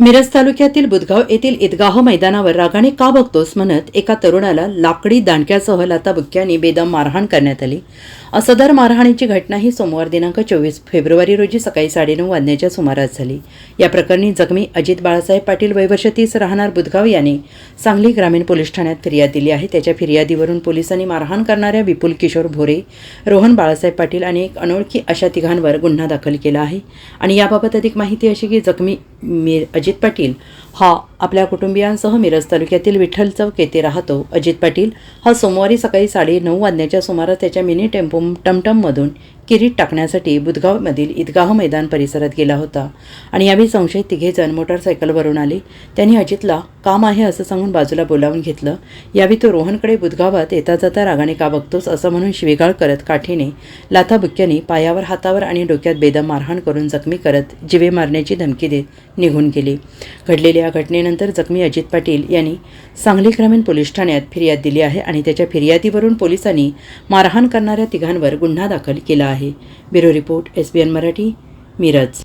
मिरज तालुक्यातील बुधगाव येथील ईदगाह मैदानावर रागाने का बघतोस म्हणत एका तरुणाला लाकडी दांडक्यासह लाताबुक्क्यांनी बेदम मारहाण करण्यात आली. असदर मारहाणीची घटना ही सोमवार दिनांक चोवीस फेब्रुवारी रोजी सकाळी साडेनऊ वाजण्याच्या सुमारास झाली. या प्रकरणी जखमी अजित बाळासाहेब पाटील वयवर्ष तीस राहणार बुधगाव यांनी सांगली ग्रामीण पोलीस ठाण्यात फिर्याद दिली आहे. त्याच्या फिर्यादीवरून पोलिसांनी मारहाण करणाऱ्या विपुल किशोर भोरे रोहन बाळासाहेब पाटील आणि एक अनोळखी अशा तिघांवर गुन्हा दाखल केला आहे. आणि याबाबत अधिक माहिती अशी की जखमी मी अजित पाटील हा आपल्या कुटुंबियांसह मिरज तालुक्यातील विठ्ठल चौक येथे राहतो. अजित पाटील हा सोमवारी सकाळी साडे नऊ वाजण्याच्या सुमारास त्याच्या मिनी टेम्पो टमटममधून किरीट टाकण्यासाठी बुधगावमधील ईदगाह मैदान परिसरात गेला होता. आणि यावेळी संशयित तिघेजण मोटारसायकलवरून आले. त्यांनी अजितला काम आहे असं सांगून बाजूला बोलावून घेतलं. यावेळी तो रोहनकडे बुधगावात येता जाता रागाने का बघतोस असं म्हणून शिवेगाळ करत काठीने लाथाबुक्क्याने पायावर हातावर आणि डोक्यात बेदम मारहाण करून जखमी करत जिवे मारण्याची धमकी देत निघून गेली. घडलेल्या या घटनेनंतर जखमी अजित पाटील यांनी सांगली ग्रामीण पोलीस ठाण्यात फिर्याद दिली आहे आणि त्याच्या फिर्यादीवरून पोलिसांनी मारहाण करणाऱ्या तिघांवर गुन्हा दाखल केला आहे. आहे bureau report S B N Marathi Miraj.